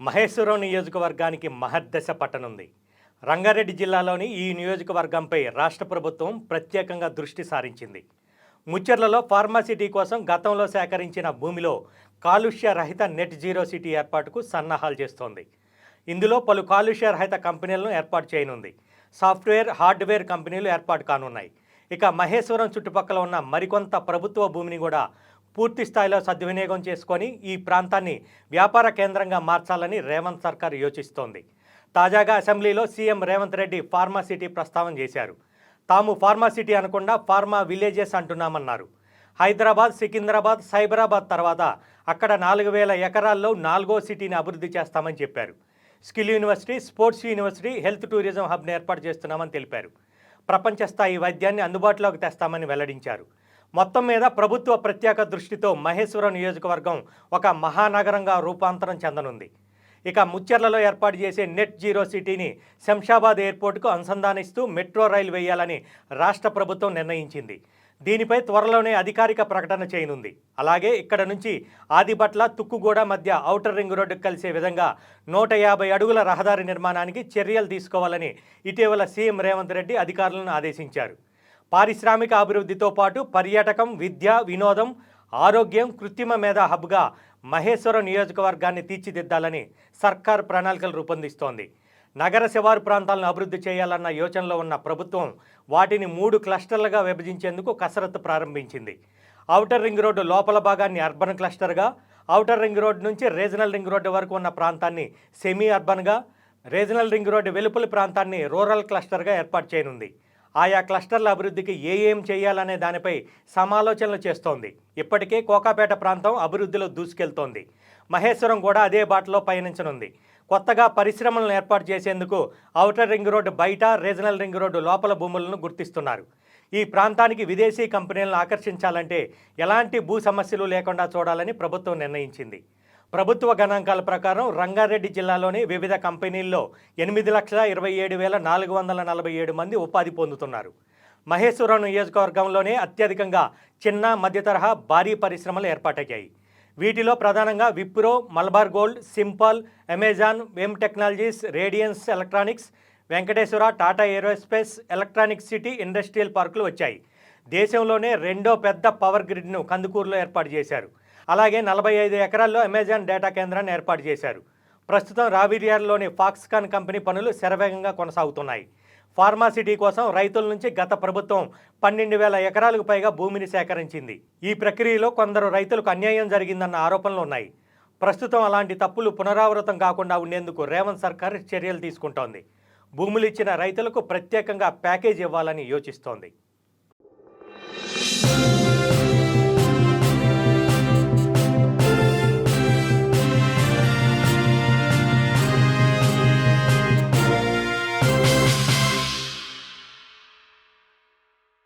మహేశ్వరం నియోజకవర్గానికి మహద్దశ పట్టనుంది. రంగారెడ్డి జిల్లాలోని ఈ నియోజకవర్గంపై రాష్ట్ర ప్రభుత్వం ప్రత్యేకంగా దృష్టి సారించింది. ముచ్చర్లలో ఫార్మాసిటీ కోసం గతంలో సేకరించిన భూమిలో కాలుష్య రహిత నెట్ జీరో సిటీ ఏర్పాటుకు సన్నాహాలు చేస్తోంది. ఇందులో పలు కాలుష్య రహిత కంపెనీలను ఏర్పాటు చేయనుంది. సాఫ్ట్వేర్ హార్డ్వేర్ కంపెనీలు ఏర్పాటు కానున్నాయి. ఇక మహేశ్వరం చుట్టుపక్కల ఉన్న మరికొంత ప్రభుత్వ భూమిని కూడా పూర్తి స్థాయిలో సద్వినియోగం చేసుకొని ఈ ప్రాంతాన్ని వ్యాపార కేంద్రంగా మార్చాలని రేవంత్ సర్కార్ యోచిస్తోంది. తాజాగా అసెంబ్లీలో CM Revanth Reddy pharma city ప్రస్తావన చేశారు. తాము ఫార్మా సిటీ అనకుండా ఫార్మా విలేజెస్ అంటున్నామన్నారు. హైదరాబాద్ సికింద్రాబాద్ సైబరాబాద్ తర్వాత అక్కడ నాలుగు వేల ఎకరాల్లో నాలుగో సిటీని అభివృద్ధి చేస్తామని చెప్పారు. Skill university sports university health tourism హబ్ని ఏర్పాటు చేస్తున్నామని తెలిపారు. ప్రపంచ స్థాయి వైద్యాన్ని అందుబాటులోకి తెస్తామని వెల్లడించారు. మొత్తం మీద ప్రభుత్వ ప్రత్యేక దృష్టితో మహేశ్వరం నియోజకవర్గం ఒక మహానగరంగా రూపాంతరం చెందనుంది. ఇక ముచ్చెర్లలో ఏర్పాటు చేసే నెట్ జీరో సిటీని శంషాబాద్ ఎయిర్పోర్టుకు అనుసంధానిస్తూ మెట్రో రైలు వేయాలని రాష్ట్ర ప్రభుత్వం నిర్ణయించింది. దీనిపై త్వరలోనే అధికారిక ప్రకటన చేయనుంది. అలాగే ఇక్కడ నుంచి ఆదిబట్ల తుక్కుగూడ మధ్య ఔటర్ రింగ్ రోడ్డు కలిసే విధంగా నూట యాభై అడుగుల రహదారి నిర్మాణానికి చర్యలు తీసుకోవాలని ఇటీవల సీఎం రేవంత్ రెడ్డి అధికారులను ఆదేశించారు. పారిశ్రామిక అభివృద్ధితో పాటు పర్యాటకం విద్య వినోదం ఆరోగ్యం కృత్రిమ మేధా హబ్గా మహేశ్వరం నియోజకవర్గాన్ని తీర్చిదిద్దాలని సర్కార్ ప్రణాళికలు రూపొందిస్తోంది. నగర శివారు ప్రాంతాలను అభివృద్ధి చేయాలన్న యోచనలో ఉన్న ప్రభుత్వం వాటిని మూడు క్లస్టర్లుగా విభజించేందుకు కసరత్తు ప్రారంభించింది. ఔటర్ రింగ్ రోడ్డు లోపల భాగాన్ని అర్బన్ క్లస్టర్గా ఔటర్ రింగ్ రోడ్డు నుంచి రీజనల్ రింగ్ రోడ్డు వరకు ఉన్న ప్రాంతాన్ని సెమీ అర్బన్గా రీజనల్ రింగ్ రోడ్డు వెలుపలి ప్రాంతాన్ని రూరల్ క్లస్టర్గా ఏర్పాటు చేయనుంది. ఆయా క్లస్టర్ల అభివృద్ధికి ఏ ఏం చేయాలనే దానిపై సమాలోచనలు చేస్తోంది. ఇప్పటికే కోకాపేట ప్రాంతం అభివృద్ధిలో దూసుకెళ్తోంది. మహేశ్వరం కూడా అదే బాటలో పయనించనుంది. కొత్తగా పరిశ్రమలను ఏర్పాటు చేసేందుకు ఔటర్ రింగ్ రోడ్డు బయట రీజనల్ రింగ్ రోడ్డు లోపల భూములను గుర్తిస్తున్నారు. ఈ ప్రాంతానికి విదేశీ కంపెనీలను ఆకర్షించాలంటే ఎలాంటి భూ సమస్యలు లేకుండా చూడాలని ప్రభుత్వం నిర్ణయించింది. ప్రభుత్వ గణాంకాల ప్రకారం రంగారెడ్డి జిల్లాలోని వివిధ కంపెనీల్లో ఎనిమిది లక్షల ఇరవై ఏడు వేల నాలుగు వందల నలభై ఏడు మంది ఉపాధి పొందుతున్నారు. మహేశ్వరం నియోజకవర్గంలోనే అత్యధికంగా చిన్న మధ్య తరహా భారీ పరిశ్రమలు ఏర్పాటయ్యాయి. వీటిలో ప్రధానంగా Wipro Malabar gold simple Amazon VEM technologies Radiance electronics Venkateswara Tata aerospace electronic city industrial పార్కులు వచ్చాయి. దేశంలోనే రెండో పెద్ద పవర్ గ్రిడ్ను కందుకూరులో ఏర్పాటు చేశారు. అలాగే నలభై ఐదు ఎకరాల్లో అమెజాన్ డేటా కేంద్రాన్ని ఏర్పాటు చేశారు. ప్రస్తుతం రావిరియార్లోని ఫాక్స్కాన్ కంపెనీ పనులు శరవేగంగా కొనసాగుతున్నాయి. ఫార్మాసిటీ కోసం రైతుల నుంచి గత ప్రభుత్వం పన్నెండు వేల ఎకరాలకు పైగా భూమిని సేకరించింది. ఈ ప్రక్రియలో కొందరు రైతులకు అన్యాయం జరిగిందన్న ఆరోపణలు ఉన్నాయి. ప్రస్తుతం అలాంటి తప్పులు పునరావృతం కాకుండా ఉండేందుకు రేవంత్ సర్కార్ చర్యలు తీసుకుంటోంది. భూములు ఇచ్చిన రైతులకు ప్రత్యేకంగా ప్యాకేజ్ ఇవ్వాలని యోచిస్తోంది.